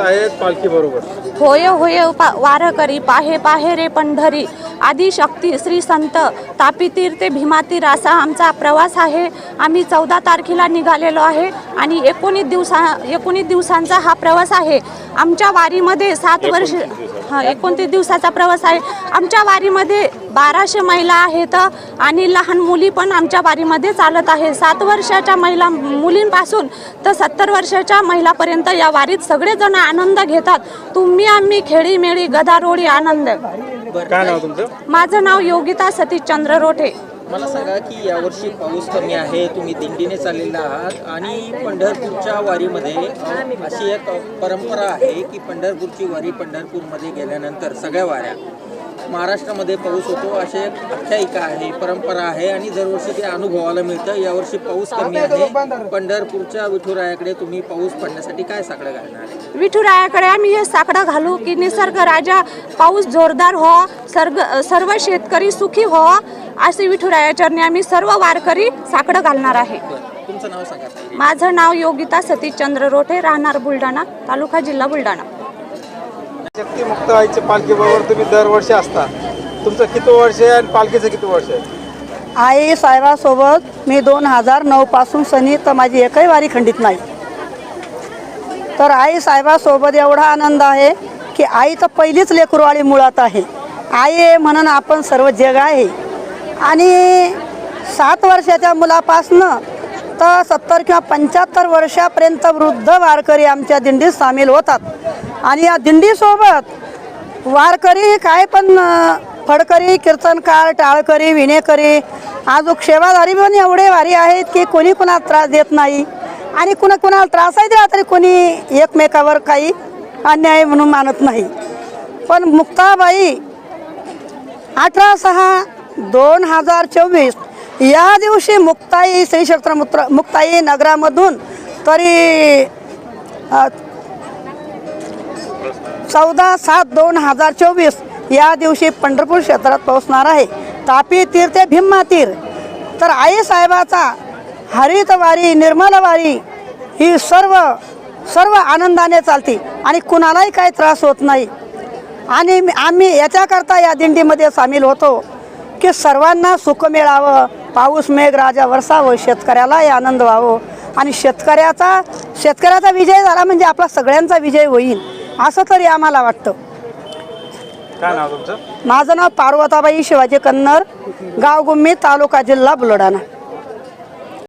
आहेत पालखी बरोबर. होय होय पा वारकरी पाहे पाहे रे पंढरी. आदिशक्ती श्री संत तापीतीर ते भीमातीर असा आमचा प्रवास आहे. आम्ही चौदा तारखेला निघालेलो आहे आणि एकोणीस दिवसा एकोणीस दिवसांचा हा प्रवास आहे. आमच्या वारीमध्ये सात वर्ष हा एकोणतीस दिवसाचा प्रवास आहे. आमच्या वारीमध्ये बाराशे महिला आहेत आणि लहान मुली पण आमच्या वारीमध्ये चालत आहे. सात वर्षाच्या महिला मुलींपासून तर सत्तर वर्षाच्या महिलापर्यंत या वारीत सगळेजण आनंद घेतात. तुम्ही आम्ही खेळी मेळी गदारोळी आनंद. काय नाव तुमचं? माझं नाव योगिता सतीश चंद्र रोठे. मला सांगा की यावर्षी पाऊस कमी आहे तुम्ही दिंडीने चाललेला आहात आणि पंढरपूरच्या वारीमध्ये अशी एक परंपरा आहे की पंढरपूरची वारी पंढरपूरमध्ये गेल्यानंतर सगळ्या वाऱ्या. महाराष्ट्रामध्ये पाऊस होतो अशी एक आख्यायिका आहे परंपरा आहे आणि दरवर्षी ते अनुभवायला मिळतं. यावर्षी पाऊस कमी आहे. पंढरपूरच्या विठुरायाकडे तुम्ही पाऊस पडण्यासाठी काय साकडं घालणार? विठुरायाकडे आम्ही हे साकडं घालू की निसर्ग राजा पाऊस जोरदार हो सर्ग सर्व शेतकरी सुखी हो असे विठुरायाचरणी आम्ही सर्व वारकरी साकडं घालणार आहे. तुमचं नाव सांगा. माझं नाव योगिता सतीश चंद्र रोठे राहणार बुलढाणा तालुका जिल्हा बुलढाणा. शक्ती मुक्त आईच्या पालखी बरोबर तुम्ही दरवर्षी असता. तुमचं किती वर्ष आहे आणि पालखीचं किती वर्ष आहे? आई साहेबासोबत मी दोन हजार नऊपासून सनी तर माझी एकही वारी खंडित नाही. तर आई साहेबासोबत एवढा आनंद आहे की आई तर पहिलीच लेकरवाळी मुळात आहे. आई आहे म्हणून आपण सर्व जग आहे. आणि सात वर्षाच्या मुलापासनं तर सत्तर किंवा पंच्याहत्तर वर्षापर्यंत वृद्ध वारकरी आमच्या दिंडीत सामील होतात. आणि या दिंडीसोबत वारकरी काय पण फडकरी कीर्तनकार टाळकरी विणेकरी आज सेवाधारी पण एवढे वारी आहेत की कोणी कोणाला त्रास देत नाही. आणि कुणा कुणाला त्रासही दिला तरी कोणी एकमेकावर काही अन्याय म्हणून मानत नाही. पण मुक्ताबाई अठरा सहा दोन हजार चोवीस या दिवशी मुक्ताई श्री क्षेत्र मुत्र मुक्ताई नगरामधून तरी चौदा सात दोन हजार चोवीस या दिवशी पंढरपूर क्षेत्रात पोहोचणार आहे. तापी तीर ते भीम्मा तीर. तर आई साहेबाचा हरितवारी निर्मलवारी ही सर्व सर्व आनंदाने चालते आणि कुणालाही काही त्रास होत नाही. आणि आम्ही याच्याकरता या दिंडीमध्ये सामील होतो की सर्वांना सुख मिळावं पाऊस मेघ राजा वरसावं शेतकऱ्यालाही आनंद व्हावं. आणि शेतकऱ्याचा शेतकऱ्याचा विजय झाला म्हणजे आपला सगळ्यांचा विजय होईल असं तरी आम्हाला वाटतं. काय नाव तुमचं? माझं नाव पार्वताबाई शिवाजी कन्नर गाव गुम्मी तालुका जिल्हा बुलढाणा.